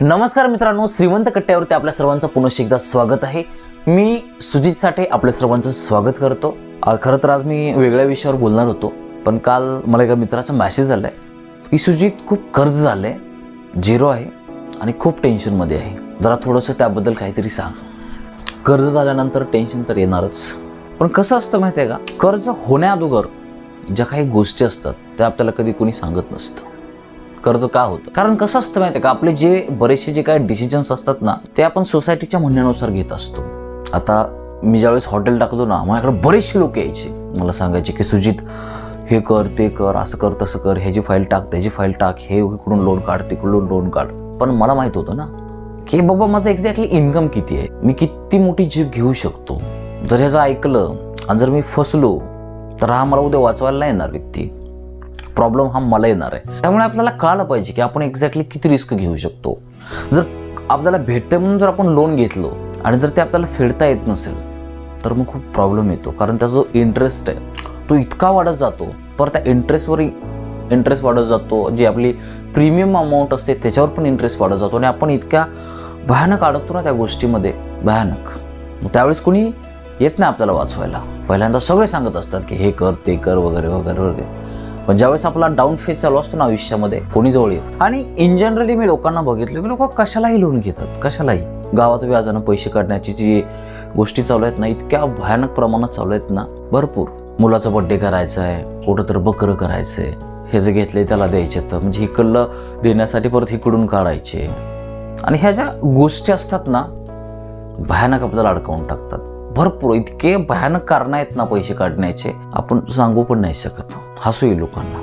नमस्कार मित्रांनो श्रीमंत कट्ट्यावरती आपल्या सर्वांचं पुनश्च एकदा स्वागत आहे. मी सुजित साठे आपल्या सर्वांचं स्वागत करतो. खरं तर आज मी वेगळ्या विषयावर बोलणार होतो पण काल मला एका मित्राचा मॅसेज आलाय. की सुजित खूप कर्ज झालंय झिरो आहे आणि खूप टेन्शनमध्ये आहे. जरा थोडंसं त्याबद्दल काहीतरी सांग. कर्ज झाल्यानंतर टेन्शन तर येणारच. पण कसं असतं माहिती आहे का? कर्ज होण्याअगोदर ज्या काही गोष्टी असतात त्या आपल्याला कधी कोणी सांगत नसतं. कर्ज का होतं? कारण कसं असतं माहिती आहे का आपले जे बरेचसे जे काही डिसिजन्स असतात ना ते आपण सोसायटीच्या म्हणण्यानुसार घेत असतो. आता मी ज्यावेळेस हॉटेल टाकतो ना माझ्याकडे बरेचसे लोक यायचे. मला सांगायचे की सुजित हे कर ते कर असं कर तसं कर ह्याची फाईल टाक त्याची फाईल टाक हे इकडून लोन काढ तिकडून लोन काढ. पण मला माहीत होतं ना की बाबा माझं एक्झॅक्टली इन्कम किती आहे? मी किती मोठी जीप घेऊ शकतो? जर ह्याचं ऐकलं आणि जर मी फसलो तर हा मला उद्या वाचवायला नाही येणार व्यक्ती. प्रॉब्लेम हा मला येणार आहे. त्यामुळे आपल्याला कळालं पाहिजे की आपण एक्झॅक्टली किती रिस्क घेऊ शकतो. जर आपल्याला भेटतं म्हणून जर आपण लोन घेतलं आणि जर ते आपल्याला फेडता येत नसेल तर मग खूप प्रॉब्लेम येतो. कारण त्याचा जो इंटरेस्ट आहे तो इतका वाढत जातो. पर त्या इंटरेस्टवर इंटरेस्ट वाढत जातो. जी आपली प्रीमियम अमाऊंट असते त्याच्यावर पण इंटरेस्ट वाढत जातो. आणि आपण इतक्या भयानक अडकतो ना त्या गोष्टीमध्ये. भयानक. मग त्यावेळेस कोणी येत नाही आपल्याला वाचवायला. पहिल्यांदा सगळे सांगत असतात की हे कर ते कर वगैरे वगैरे वगैरे. पण ज्यावेळेस आपला डाऊन फेज चालू असतो ना आयुष्यामध्ये कोणी जवळ येत. आणि इन जनरली मी लोकांना बघितलं की लोक कशालाही लोन घेतात कशालाही. गावात व्याजानं पैसे काढण्याची जी गोष्टी चालू आहेत ना इतक्या भयानक प्रमाणात चालू आहेत ना भरपूर. मुलाचा बड्डे करायचा आहे कुठं तर बकरं करायचं आहे हे जे घेतले त्याला द्यायचे तर म्हणजे इकडलं देण्यासाठी परत इकडून काढायचे. आणि ह्या ज्या गोष्टी असतात ना भयानक आपल्याला अडकावून टाकतात. भरपूर इतके भयानक कारण आहेत ना पैसे काढण्याचे. आपण सांगू पण नाही शकत. हसू येईल लोकांना.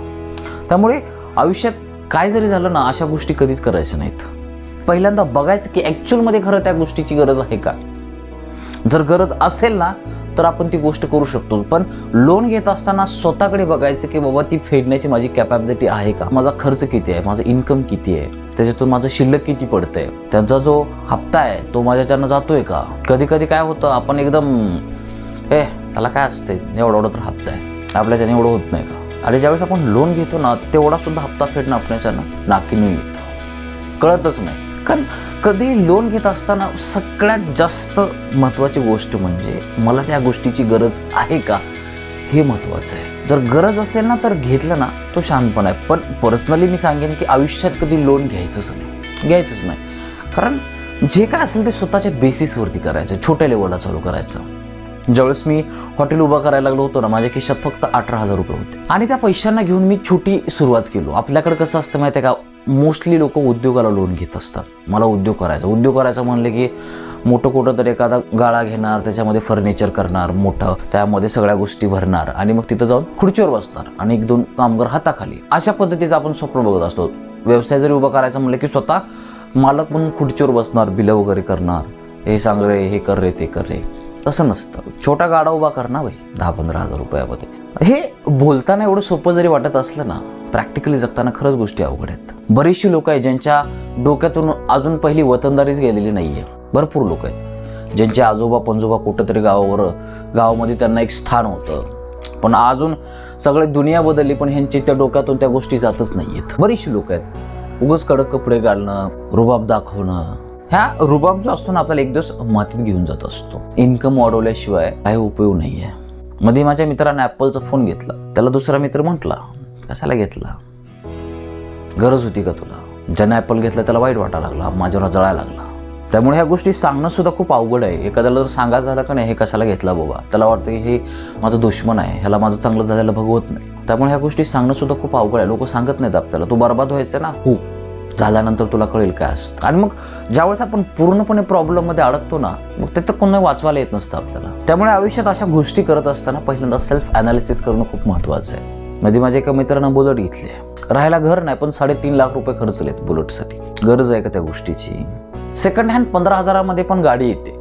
त्यामुळे आयुष्यात काय जरी झालं ना अशा गोष्टी कधीच करायच्या नाहीत. पहिल्यांदा बघायचं की ॲक्च्युअलमध्ये खरं त्या गोष्टीची गरज आहे का? जर गरज असेल ना तर आपण ती गोष्ट करू शकतो. पण लोन घेत असताना स्वतःकडे बघायचं की बाबा ती फेडण्याची माझी कॅपॅबिलिटी आहे का? माझा खर्च किती आहे? माझा इन्कम किती आहे? त्याच्यातून माझं शिल्लक किती पडतंय? त्यांचा जो हप्ता आहे तो माझ्याच्यानं जातोय का? कधी कधी काय होतं आपण एकदम ए त्याला काय असते एवढा एवढा तर हप्ता आहे. आपल्याच्याने एवढं होत नाही का? आणि ज्यावेळेस आपण लोन घेतो ना तेवढा सुद्धा हप्ता फेडणं आपल्याच्यानं नाकीनं येतं. कळतच नाही. कारण कधी लोन घेत असताना सगळ्यात जास्त महत्त्वाची गोष्ट म्हणजे मला त्या गोष्टीची गरज आहे का? हे महत्त्वाचं आहे. जर गरज असेल ना तर घेतलं ना तो शांतपण आहे. पण पर्सनली मी सांगेन की आयुष्यात कधी लोन घ्यायचंच नाही. घ्यायचंच नाही. कारण जे काय असेल ते स्वतःच्या बेसिसवरती करायचं छोट्या लेवलला चालू करायचं. ज्यावेळेस मी हॉटेल उभा करायला लागलो होतो ना माझ्या खिशात फक्त अठरा हजार रुपये होते. आणि त्या पैशांना घेऊन मी छोटी सुरुवात केलो. आपल्याकडे कसं असतं माहिती आहे का? मोस्टली लोक उद्योगाला लोन घेत असतात. मला उद्योग करायचा. उद्योग करायचा म्हणलं की मोठं कुठं तर एखादा गाळा घेणार त्याच्यामध्ये फर्निचर करणार मोठं त्यामध्ये सगळ्या गोष्टी भरणार आणि मग तिथं जाऊन खुर्चीवर बसणार आणि एक दोन कामगार हाताखाली. अशा पद्धतीचं आपण स्वप्न बघत असतो. व्यवसाय जरी उभा करायचा म्हणलं की स्वतः मालक म्हणून खुर्चीवर बसणार बिलं वगैरे करणार हे सांग रे हे कर रे ते कर रे. तसं नसतं. छोटा गाडा उभा कर ना भाई दहा पंधरा हजार रुपयामध्ये. हे बोलताना एवढं सोपं जरी वाटत असलं ना प्रॅक्टिकली जगताना खरंच गोष्टी अवघड आहेत. बरीचशी लोक आहेत ज्यांच्या डोक्यातून अजून पहिली वतनदारीच गेलेली नाहीये. भरपूर लोक आहेत. ज्यांचे आजोबा पंजोबा कुठंतरी गावावर गावामध्ये त्यांना एक स्थान होतं. पण अजून सगळी दुनिया बदलली पण ह्यांची त्या डोक्यातून त्या गोष्टी जातच नाही आहेत बरीचशी लोक आहेत. उगच कडक कपडे घालणं रुबाब दाखवणं. ह्या रुबाब जो असतो ना आपल्याला एक दिवस मातीत घेऊन जात असतो. इन्कम वाढवल्याशिवाय काही उपयोग नाही आहे मध्ये माझ्या मित्राने ॲपलचा फोन घेतला. त्याला दुसरा मित्र म्हटला कशाला घेतला? गरज होती का तुला? ज्यानं ॲपल घेतला त्याला वाईट वाटायला लागला. माझ्यावर जळायला लागला. त्यामुळे ह्या गोष्टी सांगणं सुद्धा खूप अवघड आहे. एखाद्याला जर सांगायचं झालं का नाही हे कशाला घेतला बाबा? त्याला वाटतं की हे माझं दुश्मन आहे. ह्याला माझं चांगलं झालेलं भगवत नाही. त्यामुळे ह्या गोष्टी सांगणं सुद्धा खूप अवघड आहे. लोक सांगत नाहीत आपल्याला. तू बर्बाद व्हायचं ना? हो. झाल्यानंतर तुला कळेल काय असतं. आणि मग ज्यावेळेस आपण पूर्णपणे प्रॉब्लेममध्ये अडकतो ना मग ते तर कोणी वाचवायला येत नसतं आपल्याला. त्यामुळे आयुष्यात अशा गोष्टी करत असताना पहिल्यांदा सेल्फ अनालिसिस करणं खूप महत्त्वाचं आहे. मध्ये माझ्या एका मित्रानं बुलेट घेतली राहायला घर नाही पण साडेतीन लाख रुपये खर्चलेत बुलेटसाठी. गरज आहे का त्या गोष्टीची? सेकंड हँड पंधरा हजारामध्ये पण गाडी येते.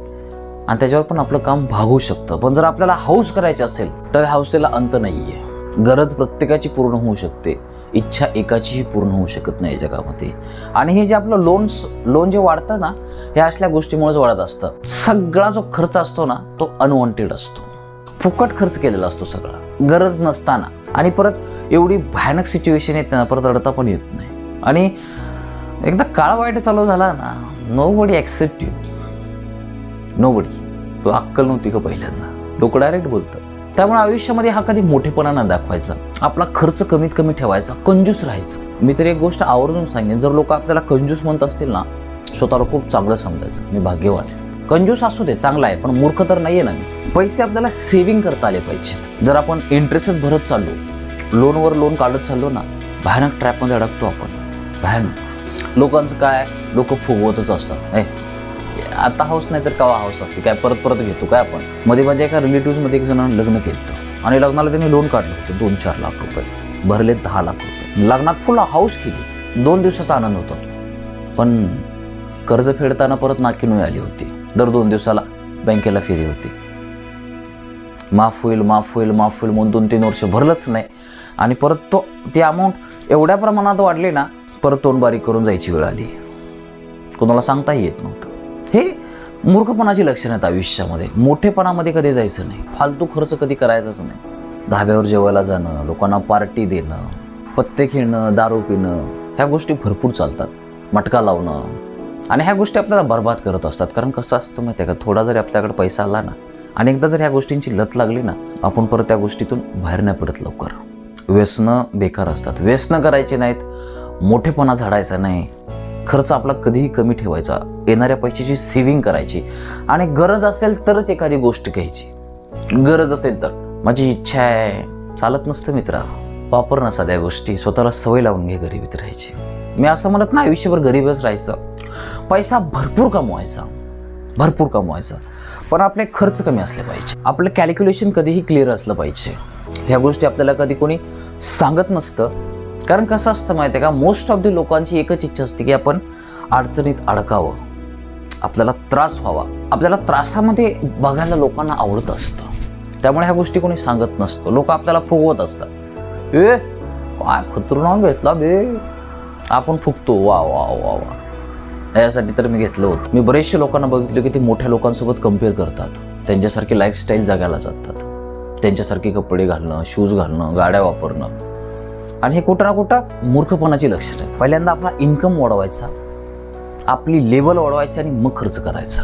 आणि त्याच्यावर पण आपलं काम भागू शकतं. पण जर आपल्याला हाऊस करायची असेल तर हाऊसेला अंत नाही आहे गरज प्रत्येकाची पूर्ण होऊ शकते. इच्छा एकाचीही पूर्ण होऊ शकत नाही जगामध्ये. आणि हे जे आपलं लोन्स लोन जे वाढतं ना हे असल्या गोष्टीमुळेच वाढत असतं. सगळा जो खर्च असतो ना तो अनवॉन्टेड असतो. फुकट खर्च केलेला असतो सगळा. गरज नसताना. आणि परत एवढी भयानक सिच्युएशन येते ना परत रडता पण येत नाही. आणि एकदा काळ वाईट चालू झाला ना nobody accept you nobody तो अक्कल नव्हती का पहिल्यांदा. लोक डायरेक्ट बोलतं त्यामुळे आयुष्यामध्ये हा कधी मोठेपणा ना दाखवायचा. आपला खर्च कमीत कमी ठेवायचा कंजूस राहायचं. मी तर एक गोष्ट आवर्जून सांगेन जर लोक आपल्याला कंजूस म्हणत असतील ना स्वतःला खूप चांगलं समजायचं. मी भाग्यवान आहे. कंजूस असू दे चांगला आहे पण मूर्ख तर नाही आहे ना मी. पैसे आपल्याला सेव्हिंग करता आले पाहिजेत जर आपण इंटरेस्टच भरत चाललो लोनवर लोन काढत चाललो ना भयानक ट्रॅपमध्ये अडकतो आपण. भयानक. लोकांचं काय लोक फुगवतच असतात. ए, आता हाऊस नाही तर कवा हाऊस असते? काय परत परत घेतो काय आपण? मध्ये माझ्या एका रिलेटिव्हमध्ये एक जणांना लग्न केलं आणि लग्नाला त्यांनी लोन काढलं होतं दोन चार लाख रुपये. भरले दहा लाख रुपये. लग्नात फुल हाऊस केली. दोन दिवसाचा आनंद होता. पण कर्ज फेडताना परत नाकी आली होती. दर दोन दिवसाला बँकेला फेरी होती. माफ होईल माफ होईल माफ होईल म्हणून दोन तीन वर्ष भरलंच नाही. आणि परत तो ती अमाऊंट एवढ्या प्रमाणात वाढली ना परत तोंड बारीक करून जायची वेळ आली. कोणाला सांगताही येत नव्हतं. हे मूर्खपणाची लक्षणं आहेत आयुष्यामध्ये. मोठेपणामध्ये कधी जायचं नाही. फालतू खर्च कधी करायचाच नाही. धाब्यावर जेवायला जाणं लोकांना पार्टी देणं पत्ते खेळणं दारू पिणं ह्या गोष्टी भरपूर चालतात. मटका लावणं आणि ह्या गोष्टी आपल्याला बर्बाद करत असतात. कारण कसं असतं माहिती आहे का? थोडा जरी आपल्याकडे पैसा आला ना आणि एकदा जर ह्या गोष्टींची लत लागली ना आपण परत त्या गोष्टीतून बाहेर नाही पडत लवकर. व्यसनं बेकार असतात. व्यसनं करायचे नाहीत. मोठेपणा झाडायचा नाही. खर्च आपला कधीही कमी ठेवायचा. येणाऱ्या पैशाची सेव्हिंग करायची. आणि गरज असेल तरच एखादी गोष्ट घ्यायची. गरज असेल तर. माझी इच्छा आहे. चालत नसतं मित्रा. वापर नसा त्या गोष्टी. स्वतःला सवय लावून घे गरिबीत राहायची. मी असं म्हणत ना आयुष्यभर गरीबच राहायचं. पैसा भरपूर कमवायचा. भरपूर कमवायचा. पण आपले खर्च कमी असले पाहिजे. आपलं कॅल्क्युलेशन कधीही क्लिअर असलं पाहिजे. ह्या गोष्टी आपल्याला कधी कोणी सांगत नसतं. कारण कसं असतं माहिती आहे का? मोस्ट ऑफ द लोकांची एकच इच्छा असते की आपण अडचणीत अडकावं. आपल्याला त्रास व्हावा. आपल्याला त्रासामध्ये बघायला लोकांना आवडत असतं. त्यामुळे ह्या गोष्टी कोणी सांगत नसतं. लोक आपल्याला फुगवत असतात. ए काय खतरनाक घेतला बे. आपण फुगतो. वा वा वा वा. यासाठी तर मी घेतलं होतं. मी बरेचशे लोकांना बघितलं की ते मोठ्या लोकांसोबत कंपेअर करतात. त्यांच्यासारखी लाईफस्टाईल जगायला जातात. त्यांच्यासारखे कपडे घालणं शूज घालणं गाड्या वापरणं. आणि हे कुठं ना कुठं मूर्खपणाची लक्षणं आहे पहिल्यांदा आपला इन्कम वाढवायचा आपली लेवल वाढवायची आणि मग खर्च करायचा.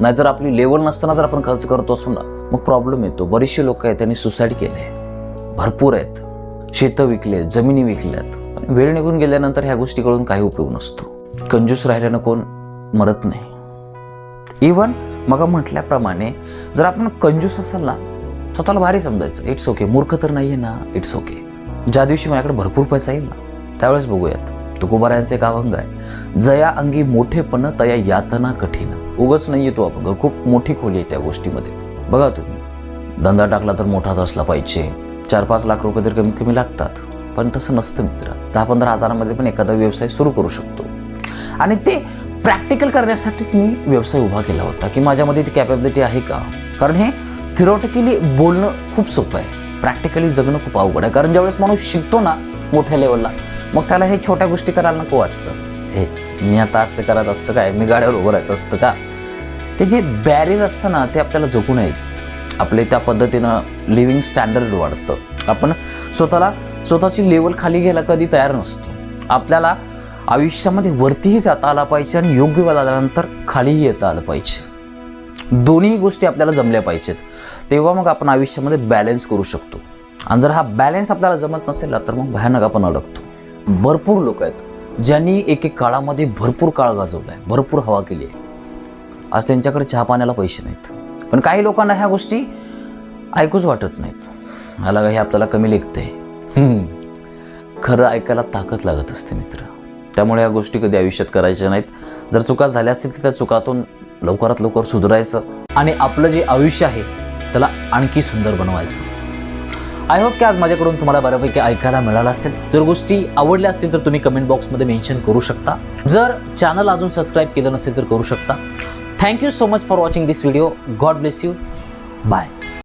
नाहीतर आपली लेवल नसताना जर आपण खर्च करतो असू ना मग प्रॉब्लेम येतो. बरेचसे लोक आहेत त्यांनी सुसाईड केले भरपूर आहेत. शेतं विकले जमिनी विकल्यात. वेळ निघून गेल्यानंतर ह्या गोष्टीकडून काही उपयोग नसतो. कंजूस राहिल्यानं कोण मरत नाही. इवन मग म्हटल्याप्रमाणे जर आपण कंजूस असाल ना स्वतःला भारी समजायचं. इट्स ओके मूर्ख तर नाही आहे ना. इट्स ओके ज्या दिवशी माझ्याकडे भरपूर पैसा येईल ना त्यावेळेस बघूयात. तुकोबारायांचे एक अभंग आहे. जया अंगी मोठेपण तया यातना कठीण. उगच नाही येतो अभंग. खूप मोठी खोली आहे त्या गोष्टीमध्ये. बघा तुम्ही. धंदा टाकला तर मोठाच असला पाहिजे. चार पाच लाख रुपये तर कमीत कमी लागतात. पण तसं नसतं मित्र. दहा पंधरा हजारामध्ये पण एखादा व्यवसाय सुरू करू शकतो. आणि ते प्रॅक्टिकल करण्यासाठीच मी व्यवसाय उभा केला होता की माझ्यामध्ये ती कॅपॅबिलिटी आहे का? कारण हे थिरोटिकली बोलणं खूप सोपं आहे. प्रॅक्टिकली जगणं खूप अवघड आहे. कारण ज्यावेळेस माणूस शिकतो ना मोठ्या लेवलला मग त्याला हे छोट्या गोष्टी करायला नको वाटतं. हे मी आता असं करायचं असतं काय? मी गाड्यावर उभं राहायचं असतं का? ते जे बॅरियर असतं ना ते आपल्याला जगू नयेत. आपले त्या पद्धतीनं लिव्हिंग स्टँडर्ड वाढतं. आपण स्वतःला स्वतःची लेवल खाली घ्यायला कधी तयार नसतो. आपल्याला आयुष्यामध्ये वरतीही जाता आला पाहिजे आणि योग्य वेळ आल्यानंतर खालीही येता आलं पाहिजे. दोन्ही गोष्टी आपल्याला जमल्या पाहिजेत. तेव्हा मग आपण आयुष्यामध्ये बॅलन्स करू शकतो. आणि जर हा बॅलन्स आपल्याला जमत नसेल तर मग भयानक आपण अडकतो. भरपूर लोक आहेत ज्यांनी एक एक काळामध्ये भरपूर काळ गाजवला आहे भरपूर हवा केली आहे. आज त्यांच्याकडे चहा पाण्याला पैसे नाहीत. पण काही लोकांना ह्या गोष्टी ऐकूच वाटत नाहीत. मला काही आपल्याला कमी लेखते खरं ऐकायला ताकद लागत असते मित्र. त्यामुळे या गोष्टी कधी आयुष्यात करायच्या नाहीत. जर चुका झाल्या असतील तर त्या चुकातून लवकरात लवकर सुधारायचं आणि आपलं जे आयुष्य आहे त्याला आणखी सुंदर बनवायचं. आय होप की आज माझ्याकडून तुम्हाला बऱ्यापैकी ऐकायला मिळालं असेल. जर गोष्टी आवडल्या असतील तर तुम्ही कमेंट बॉक्समध्ये मेन्शन करू शकता. जर चॅनल अजून सबस्क्राईब केलं नसेल तर करू शकता. Thank you so much for watching this video God bless you bye